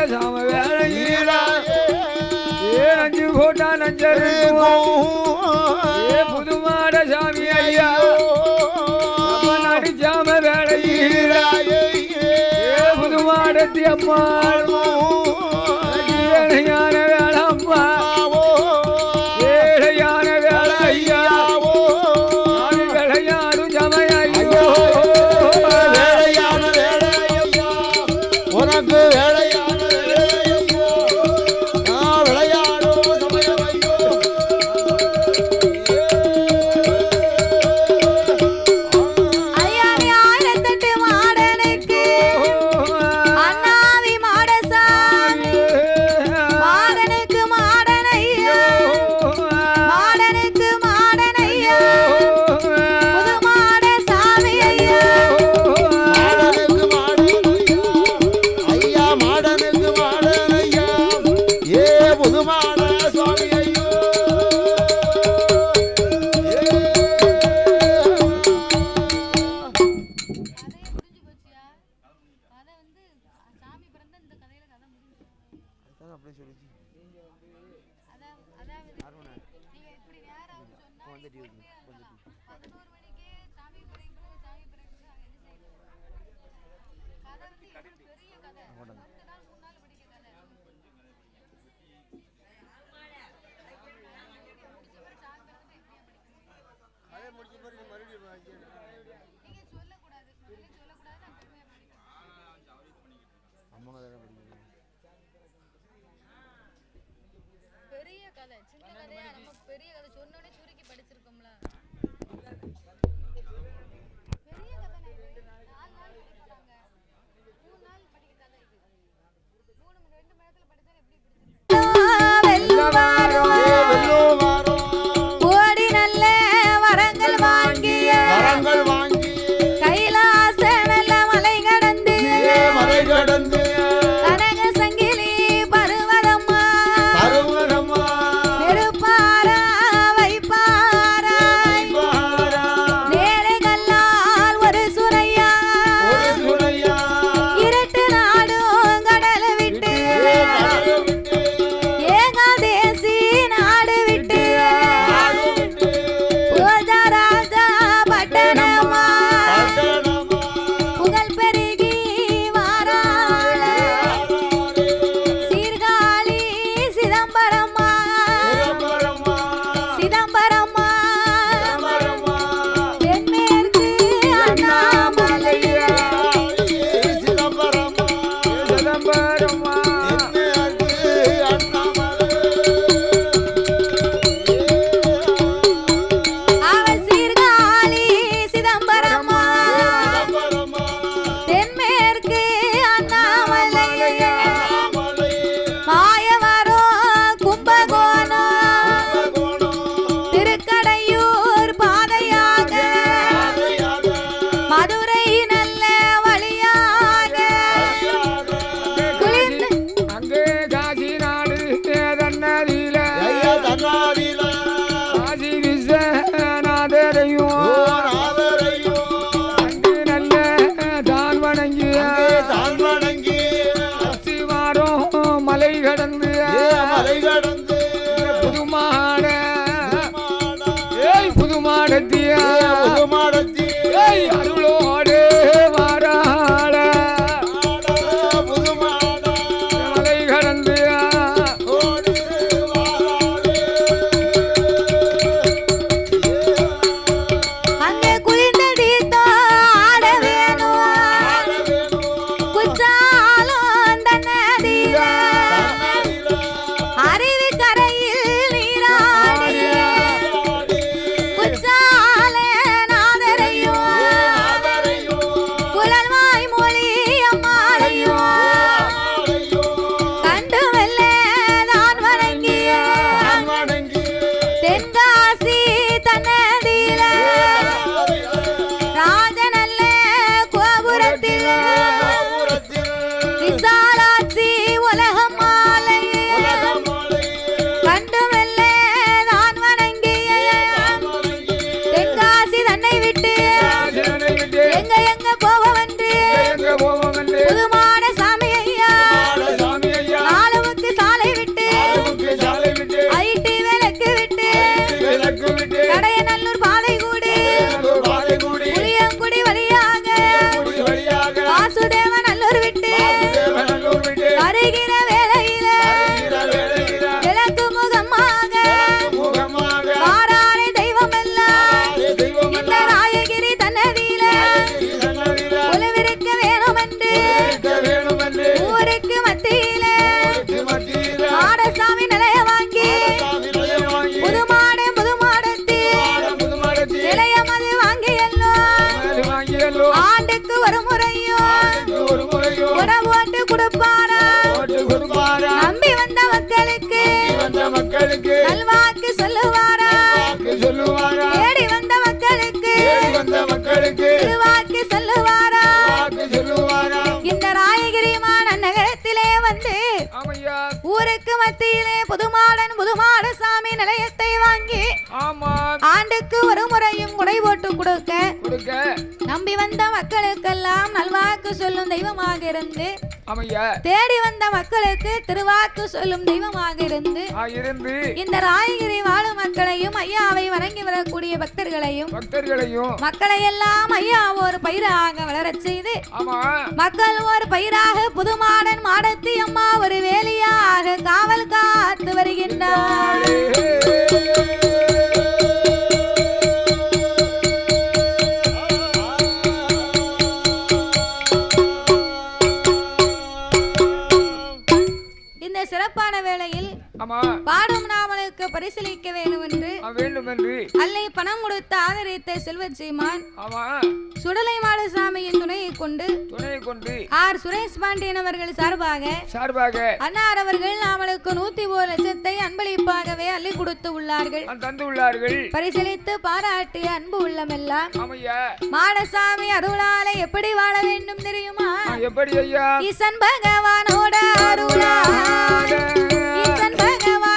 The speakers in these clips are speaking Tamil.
நஞ்ச சாம வேற ஏ நஞ்சு கோட்டா நஞ்சரு ஏ புதுமாட சாமி ஐயா. நடிச்சாம வேற ஏ புதுமாடத்தி அம்மா பெரிய கதை சொன்னோடனே சுருக்கி படிச்சிருக்கோம்ல. பெரிய கதை நாலு நாள் படிக்கிறாங்க மூணு நாள் படிக்கிற கதை மூணு ரெண்டு மணி நேரத்தில் படித்தால் எப்படி வந்த மக்களுக்கெல்லாம் நல்வாக்கு சொல்லும் தெய்வமாக இருந்து தேடி வந்த மக்களுக்கு திருவாக்கு சொல்லும் தெய்வமாக இருந்து இந்த ராயகிரி வாழும் மக்களையும் ஐயாவை வணங்கி வரக்கூடிய பக்தர்களையும் பக்தர்களையும். மக்களை எல்லாம் ஐயா ஒரு பயிராக வளரச் செய்து மக்கள் ஒரு பயிராக புதுமாடன் மாடத்தி அம்மா ஒரு வேலியாக காவல் காத்து வருகின்றார். பாடும் பரிசீலிக்க வேண்டும் என்று வேண்டும் என்று அல்லை பணம் கொடுத்து ஆதரித்த செல்வச்சீமான் ஆமா. சுடலை மாடசாமியின் துணையை கொண்டு துணையை கொண்டு ஆர். சுரேஷ் பாண்டியன் அவர்கள் சார்பாக சார்பாக அன்னார் அவர்கள் அவளுக்கு நூத்தி ஒரு லட்சத்தை அன்பளிப்பாகவே அள்ளி கொடுத்து உள்ளார்கள். தந்து உள்ளார்கள். பரிசீலித்து பாராட்டிய அன்பு உள்ளமெல்லாம் மாடசாமி அருளால எப்படி வாழ வேண்டும் தெரியுமா? எப்படி ஐயா? ஈசன் பகவானோட அருளா ஈசன் பகவானோட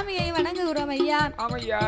சாமியை வணங்குகிறோம் ஐயா. ஆமையா.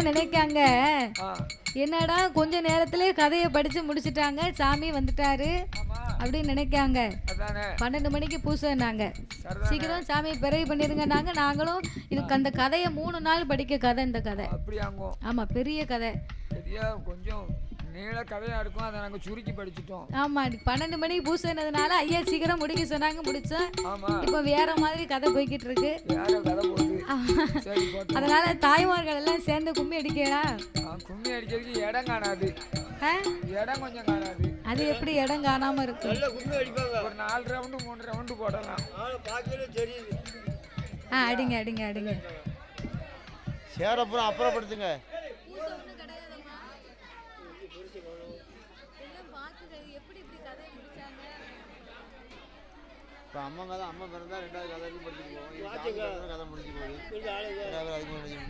தாய்மார்கள்லாம் நினைக்காங்க. என்னடா கொஞ்ச நேரத்திலே கதையை படிச்சு முடிச்சிட்டாங்க. சாமி வந்துட்டாரு அப்படின்னு நினைக்காங்க. பன்னெண்டு மணிக்கு பூசைனாங்க சீக்கிரம் சாமி பிறகு பண்ணிருங்கன்னாங்க நாங்களும் இதுக்கு அந்த கதையை மூணு நாள் படிக்க கதை இந்த கதை. ஆமா பெரிய கதை. கொஞ்சம் நீள கதையா இருக்கும் அதை நாங்க சுருக்கி படிச்சிட்டோம். ஆமா பன்னெண்டு மணிக்கு பூசைனதுனால ஐயா சீக்கிரம் முடிக்க சொன்னாங்க முடிச்சோம் ஆமா. இப்போ வேற மாதிரி கதை போய்கிட்டு இருக்கு. யாரோ கதை போகுது. சரி போட்டோம் அதனால தாய்மார்கள் எல்லாம் சேர்ந்து கும்மி அடிக்கிறா ஆ, கும்மி அடிக்கிறதுக்கு இடம் காணாது. ஆ? இடம் கொஞ்சம் காணாது. அது எப்படி இடம் காணாம இருக்கும்? ஒரு நாலு ரவுண்டு மூணு ரவுண்டு போடலாம். ஆ அடிங்க அடிங்க அடிங்க. சேரப்புறம் அப்புறப்படுத்துங்க. இப்போ அம்மா மேலே அம்மா பிறந்தால் ரெண்டாவது கதை வரைக்கும் படிச்சுட்டு போவோம் கதை முடிஞ்சு போகுது ரெண்டாவது முடியும்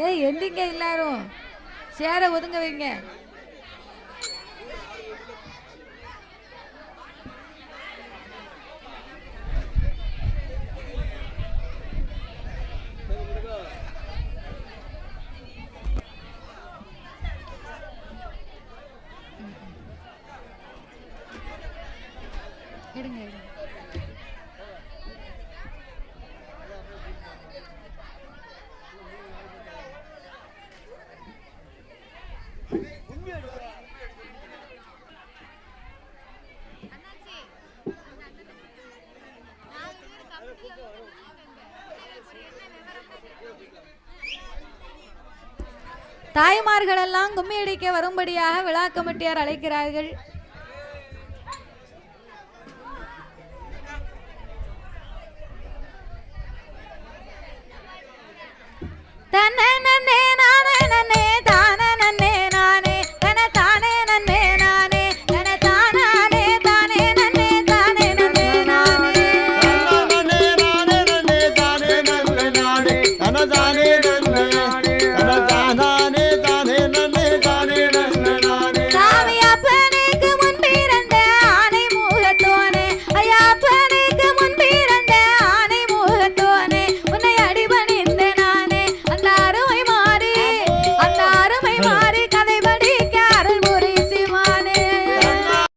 ஏய் எந்திங்க எல்லாரும். சேர ஒதுங்க வைங்க. தாய்மார்களெல்லாம் எல்லாம் கும்மியடிக்க வரும்படியாக விழா கமிட்டியார் அழைக்கிறார்கள்.